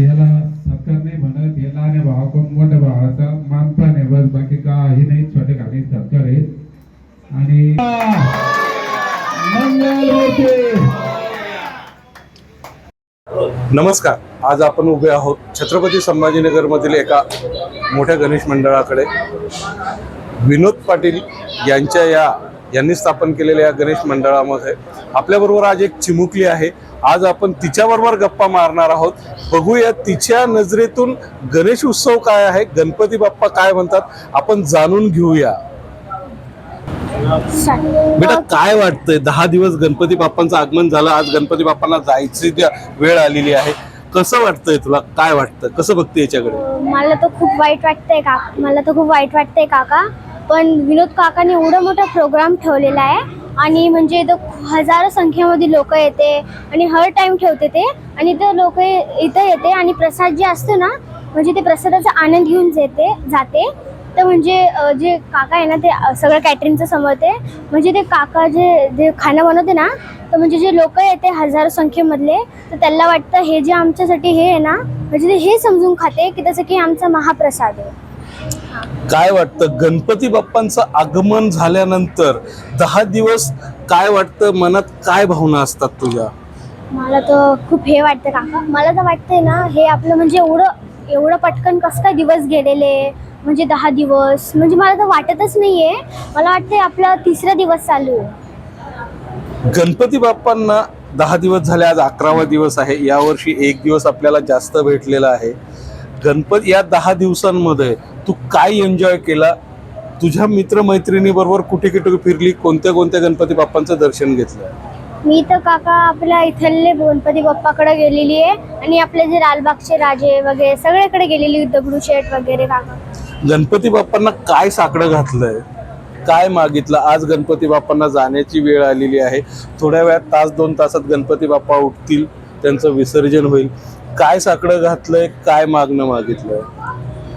याला सत्कार नाही म्हणत याला आणि आहे कोण मोठ्या भावाचा मानपान आहे बस बाकी काही नाही छोटे काही सरकार आहेत. आणि नमस्कार. आज आपण उभे आहोत छत्रपती संभाजीनगरमधील एका मोठ्या गणेश मंडळाकडे. विनोद पाटील यांच्या या यांनी स्थापन केलेल्या या गणेश मंडळामध्ये. आपल्याबरोबर आज एक चिमुकली आहे. आज आपण तिच्याबरोबर गप्पा मारणार आहोत. बघूया तिच्या नजरेतून गणेश उत्सव काय आहे गणपती बाप्पा काय म्हणतात आपण जाणून घेऊया. बेटा काय वाटतंय? दहा दिवस गणपती बाप्पांचं आगमन झालं आज गणपती बाप्पांना जायची वेळ आलेली आहे. कसं वाटतंय तुला? काय वाटतं? कसं बघते याच्याकडे? मला तर खूप वाईट वाटतंय का मला तर खूप वाईट वाटतंय काका. पण विनोद काकाने एवढा मोठा प्रोग्राम ठेवलेला आहे. आणि म्हणजे इथं हजारो संख्येमध्ये लोक येते आणि हर टाइम ठेवते ते. आणि इथं लोक इथं येते आणि प्रसाद जे असतो ना म्हणजे ते प्रसादाचा आनंद घेऊन जेते जाते. तर म्हणजे जे काका आहे ना ते सगळं कॅटरिंगचं समजते म्हणजे ते काका जे जे खाणं बनवते ना तर म्हणजे जे लोक येते हजारो संख्येमधले तर त्यांना वाटतं हे जे आमच्यासाठी हे आहे ना म्हणजे ते हे समजून खाते की जसं की आमचा महाप्रसाद आहे. काय वाटतं? गणपती बाप्पांचं आगमन झाल्यानंतर दहा दिवस काय वाटतं? मनात काय भावना असतात तुझ्या? मला तर खूप हे वाटतं काका. मला तर वाटतंय ना हे आपलं म्हणजे एवढं एवढं पटकन कसं काय दिवस गेलेले? म्हणजे दहा दिवस. म्हणजे मला तर वाटतच नाहीये. मला वाटतंय आपला तिसरा दिवस चालू आहे. गणपती बाप्पांना दहा दिवस झाले आज अकरावा दिवस आहे. यावर्षी एक दिवस आपल्याला जास्त भेटलेला आहे. गणपती या दहा दिवसांमध्ये तू काय एन्जॉय केला? तुझ्या मित्रमैत्रिणी बरोबर कुठे कुठे फिरली? कोणत्या कोणत्या गणपती बाप्पांचं दर्शन घेतलं? मी तर काका आपल्या इथले गणपती बाप्पाकडे गेलेली आहे आणि आपले जे लालबागचे राजे वगैरे सगळीकडे गेलेली दगडूशेठ वगैरे काका. गणपती बाप्पांना काय साकडं घातलंय? काय मागितलं? आज गणपती बाप्पांना जाण्याची वेळ आलेली आहे. थोड्या वेळात तास दोन तासात गणपती बाप्पा उठतील त्यांचं विसर्जन होईल. काय साकडं घातलंय काय मागणं मागितलंय?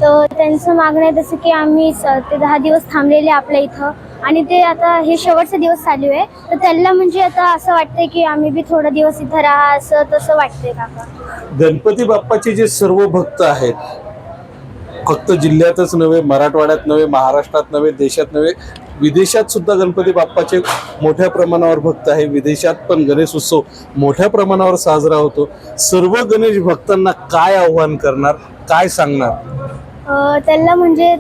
तर त्यांचं मागणं आहे जसं की आम्ही स- ते दहा दिवस थांबलेले आपल्या इथं. आणि ते आता हे शेवटचा दिवस चालू आहे. तर त्यांना म्हणजे आता असं वाटतंय की आम्ही बी थोडा दिवस इथं राहा असं तसं वाटतंय काका. गणपती बाप्पाचे जे सर्व भक्त आहेत फक्त जिल्ह्यातच नव्हे मराठवाड्यात नव्हे महाराष्ट्रात नव्हे देशात नव्हे विदेशात सुद्धा गणपती बाप्पाचे मोठ्या प्रमाणावर भक्त आहे. विदेशात पण गणेश उत्सव मोठ्या प्रमाणावर साजरा होतो. सर्व गणेश भक्तांना काय आव्हान करणार? काय सांगणार? त्यांना म्हणजे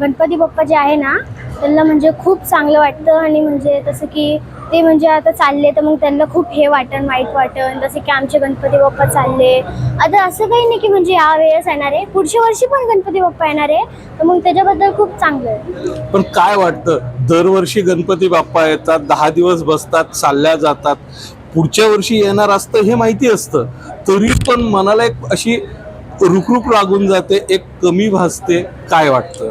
गणपती बाप्पा जे आहे ना त्यांना म्हणजे खूप चांगलं वाटतं आणि म्हणजे तसं की ते म्हणजे आता चालले तर मग त्यांना खूप हे वाटन वाईट वाटन जसं की आमचे गणपती बाप्पा चालले. आता असं काही नाही की म्हणजे या वेळेस येणार आहे. पुढच्या वर्षी पण गणपती बाप्पा येणार आहे. तर मग त्याच्याबद्दल खूप चांगलं आहे. पण काय वाटतं? दरवर्षी गणपती बाप्पा येतात दहा दिवस बसतात चालल्या जातात. पुढच्या वर्षी येणार असतं हे माहिती असतं. तरी पण मनाला एक अशी रुखरुख लागून जाते एक कमी भासते. काय वाटतं?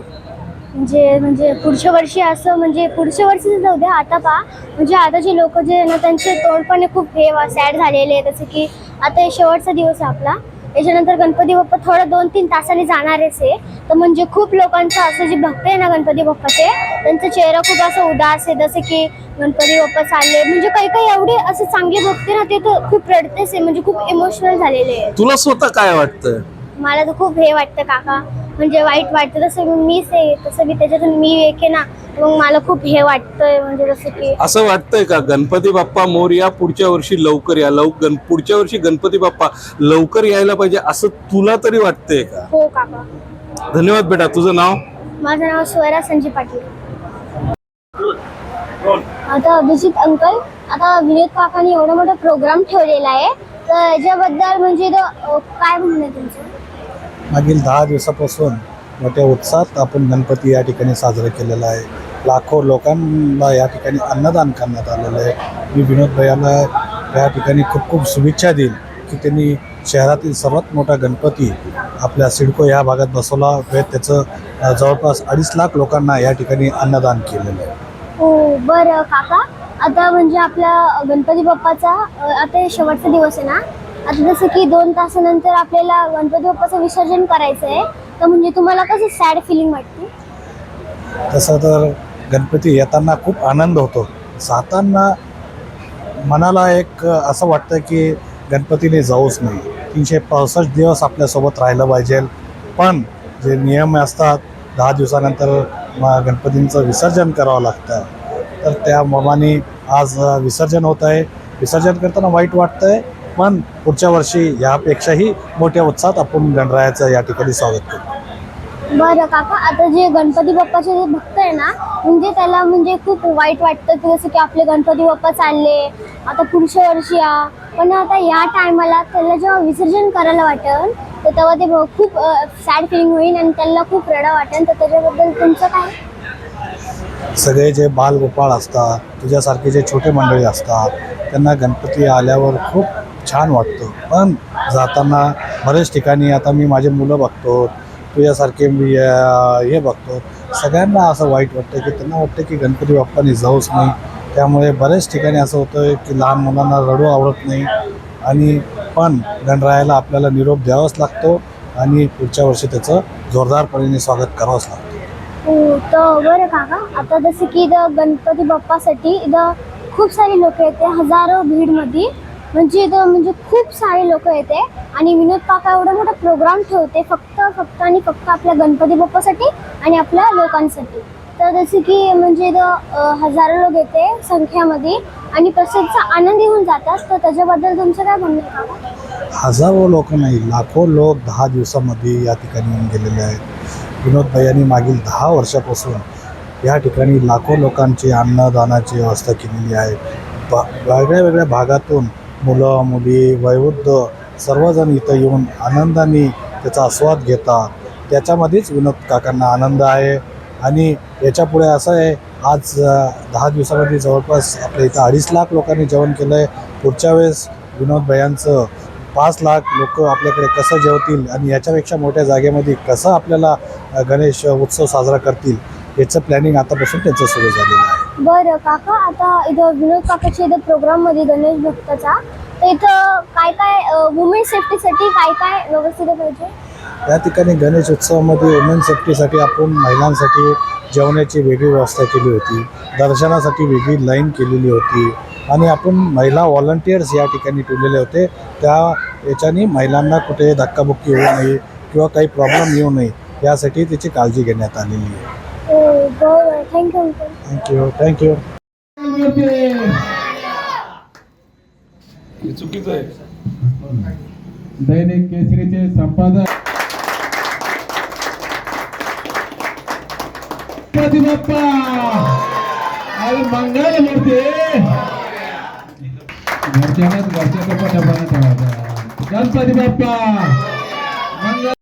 म्हणजे म्हणजे पुढच्या वर्षी असं म्हणजे पुढच्या वर्षी जाऊ द्या आता पहा. म्हणजे आताचे लोक जे ना त्यांचे तोंडपणे खूप हे सॅड झालेले आहे जसं की आता हे शेवटचा दिवस आहे आपला. त्याच्यानंतर गणपती बाप्पा थोडं दोन तीन तासांनी जाणारच आहे. तर म्हणजे खूप लोकांचं असं जे भक्त आहे ना गणपती बाप्पाचे त्यांचा चेहरा खूप असं उदास आहे. जसं की गणपती बाप्पा चालले. म्हणजे काही काही एवढे असे चांगले भक्त ना ते तर खूप रडतेच आहे. म्हणजे खूप इमोशनल झालेले आहे तुला स्वतः काय वाटतं मला तर खूप हे वाटतं काका. म्हणजे वाईट वाटतं. मी मीच आहे तसं मी त्याच्यातून मी एक आहे ना मग मला खूप हे वाटतंय म्हणजे जसं की असं वाटतंय का? गणपती बाप्पा मोरया पुढच्या वर्षी लवकर या. लव गण पुढच्या वर्षी गणपती बाप्पा लवकर यायला पाहिजे असं तुला तरी वाटतंय का? हो काका. धन्यवाद बेटा. तुझं नाव? माझं नाव स्वरा संजय पाटील. आता अभिजित अंकल आता विनोद काकाने एवढा मोठा प्रोग्राम ठेवलेला आहे. तर याच्याबद्दल म्हणजे तो, अं, काय म्हणणं आहे तुमचं? मागील दहा दिवसापासून मोठ्या उत्साहात आपण गणपती या ठिकाणी साजरा केलेला आहे. लाखो लोकांना या ठिकाणी अन्नदान करण्यात आलेलं आहे. मी विनोद भैयाला या ठिकाणी खूप खूप शुभेच्छा देईन की त्यांनी शहरातील सर्वात मोठा गणपती आपल्या सिडको या भागात बसवला व त्याचं जवळपास अडीच लाख लोकांना या ठिकाणी अन्नदान केलेलं आहे. हो बरं काका. आता म्हणजे आपला गणपती बाप्पाचा आता शेवटचा दिवस आहे ना? आता जसं की दोन तासानंतर आपल्याला गणपती बाप्पाचं विसर्जन करायचं आहे तर म्हणजे तुम्हाला कसं सॅड फिलिंग वाटते? तसं तर गणपती येताना खूप आनंद होतो. जाताना मनाला एक असं वाटतं की गणपतीने जाऊच नाही. तीनशे पासष्ट दिवस आपल्यासोबत राहिलं पाहिजे. पण जे नियम असतात दहा दिवसानंतर म- गणपतींचं विसर्जन करावं लागतं. तर त्या ममाने आज अ, विसर्जन होत आहे विसर्जन करताना वाईट वाटतं आहे पण पुढच्या वर्षी यापेक्षाही मोठ्या उत्साहात आपण गणरायाचं या ठिकाणी स्वागत करू. बरं काका आता जे गणपती बाप्पाचे जे भक्त आहे ना म्हणजे त्याला म्हणजे खूप वाईट वाटतं की जसं की आपले गणपती बाप्पा चालले आता पुढच्या वर्षी या. पण आता या टायमाला त्याला जेव्हा विसर्जन करायला वाटेल तर तेव्हा ते खूप सॅड फिलिंग होईल आणि त्याला खूप रडा वाटेल. तर त्याच्याबद्दल तुमचं काय? सगळे जे बालगोपाळ असतात तुझ्यासारखे जे छोटे मंडळी असतात त्यांना गणपती आल्यावर खूप छान वाटतं. पण जाताना बऱ्याच ठिकाणी आता मी माझे मुलं बघतो तुझ्यासारखे मी हे बघतो. सगळ्यांना असं वाईट वाटतं की त्यांना वाटतं की गणपती बाप्पाने जाऊच नाही. त्यामुळे बऱ्याच ठिकाणी असं होतं की लहान मुलांना रडू आवडत नाही. आणि पण गणरायाला आपल्याला निरोप द्यावाच लागतो आणि पुढच्या वर्षी त्याचं जोरदारपणे स्वागत करावंच लागतं. हो, तर बरं काका. आता जसं की गणपती बाप्पासाठी इथं खूप सारी लोक येते. हजारो भीडमध्ये. म्हणजे इथं म्हणजे खूप सारे लोक येते आणि विनोद काका एवढा मोठा प्रोग्राम ठेवते फक्त फक्त आणि फक्त आपल्या गणपती बाप्पासाठी आणि आपल्या लोकांसाठी. तर जसे की म्हणजे इथं हजारो लोक येते संख्यामध्ये आणि प्रसादचा आनंद येऊन जातात. तर त्याच्याबद्दल तुमचं काय म्हणणं आहे हजारो लोक नाही लाखो लोक दहा दिवसामध्ये या ठिकाणी येऊन गेलेले आहेत. विनोद यांनी मागील दहा वर्षापासून या ठिकाणी लाखो लोकांची अन्नदानाची व्यवस्था केलेली आहे. ब वेगळ्या वेगळ्या भागातून मुलं मुली वयोवृद्ध सर्वजण इथं येऊन आनंदाने त्याचा आस्वाद घेतात. त्याच्यामध्येच विनोद काकांना आनंद आहे. आणि याच्यापुढे असं आहे आज दहा दिवसामध्ये जवळपास आपल्या इथं अडीच लाख लोकांनी जेवण केलं आहे पुढच्या वेळेस विनोद भयांचं पाच लाख लोक आपल्याकडे कसं जेवतील आणि याच्यापेक्षा मोठ्या जागेमध्ये कसं आपल्याला गणेश उत्सव साजरा करतील याचं प्लॅनिंग आतापासून त्यांचं सुरू झालेलं आहे. बरं काका आता इथं विनोद काकाच्या इथं प्रोग्राममध्ये गणेश भक्ताचा. तर इथं काय काय वुमेन सेफ्टीसाठी काय काय व्यवस्थित पाहिजे? या ठिकाणी गणेश उत्सवामध्ये वुमेन सेफ्टीसाठी आपण महिलांसाठी जेवणाची वेगळी व्यवस्था केली होती. दर्शनासाठी वेगळी लाईन केलेली होती. आणि आपण महिला व्हॉलंटियर्स या ठिकाणी ठेवलेले होते. त्या याच्याने महिलांना कुठे धक्काबुक्की होऊ नये किंवा काही प्रॉब्लेम येऊ नये यासाठी त्याची काळजी घेण्यात आलेली आहे. थँक्यू अंकल थँक्यू थँक्यू चुकीचं आहे. दैनिक केसरीचे संपादक. गणपती बाप्पा अरे मंगल मूर्ती. घरच्यालाच घरच्या गणपती बाप्पा